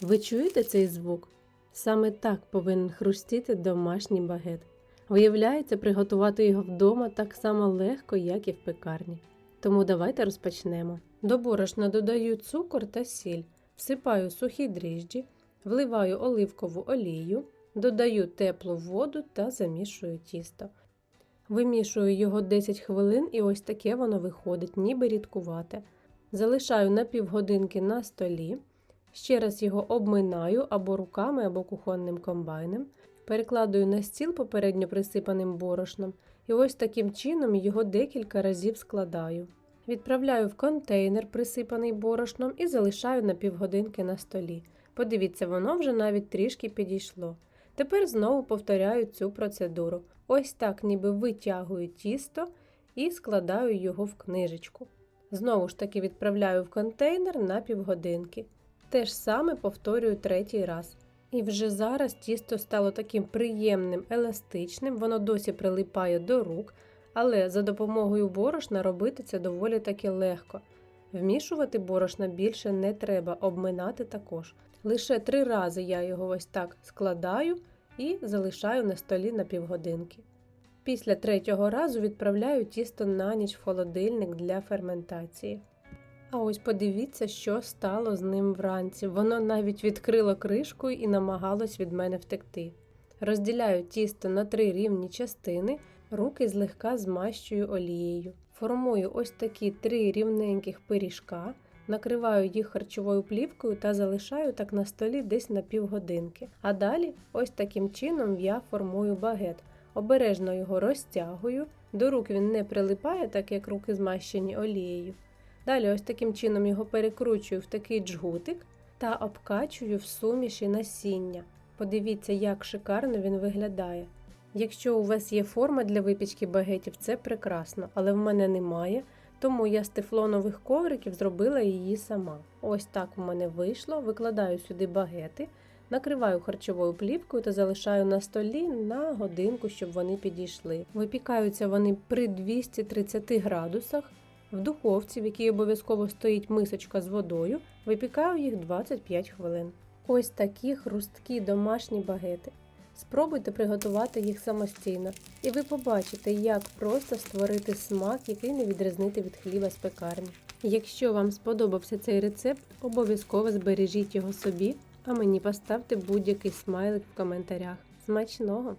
Ви чуєте цей звук? Саме так повинен хрустіти домашній багет. Виявляється, приготувати його вдома так само легко, як і в пекарні. Тому давайте розпочнемо. До борошна додаю цукор та сіль, всипаю сухі дріжджі, вливаю оливкову олію, додаю теплу воду та замішую тісто. Вимішую його 10 хвилин і ось таке воно виходить, ніби рідкувате. Залишаю на півгодинки на столі. Ще раз його обминаю або руками, або кухонним комбайном. Перекладую на стіл попередньо присипаним борошном і ось таким чином його декілька разів складаю. Відправляю в контейнер, присипаний борошном, і залишаю на півгодинки на столі. Подивіться, воно вже навіть трішки підійшло. Тепер знову повторяю цю процедуру. Ось так ніби витягую тісто і складаю його в книжечку. Знову ж таки відправляю в контейнер на півгодинки. Те ж саме повторюю третій раз. І вже зараз тісто стало таким приємним, еластичним, воно досі прилипає до рук, але за допомогою борошна робити це доволі таки легко. Вмішувати борошна більше не треба, обминати також. Лише три рази я його ось так складаю і залишаю на столі на півгодинки. Після третього разу відправляю тісто на ніч в холодильник для ферментації. А ось подивіться, що стало з ним вранці. Воно навіть відкрило кришку і намагалось від мене втекти. Розділяю тісто на три рівні частини, руки злегка змащую олією. Формую ось такі три рівненьких пиріжка, накриваю їх харчовою плівкою та залишаю так на столі десь на півгодинки. А далі, ось таким чином, я формую багет. Обережно його розтягую, до рук він не прилипає, так як руки змащені олією. Далі ось таким чином його перекручую в такий джгутик та обкачую в суміші насіння. Подивіться, як шикарно він виглядає. Якщо у вас є форма для випічки багетів, це прекрасно, але в мене немає, тому я з тефлонових ковриків зробила її сама. Ось так у мене вийшло, викладаю сюди багети, накриваю харчовою плівкою та залишаю на столі на годинку, щоб вони підійшли. Випікаються вони при 230 градусах. В духовці, в якій обов'язково стоїть мисочка з водою, випікаю їх 25 хвилин. Ось такі хрусткі домашні багети. Спробуйте приготувати їх самостійно, і ви побачите, як просто створити смак, який не відрізнити від хліба з пекарні. Якщо вам сподобався цей рецепт, обов'язково збережіть його собі, а мені поставте будь-який смайлик в коментарях. Смачного!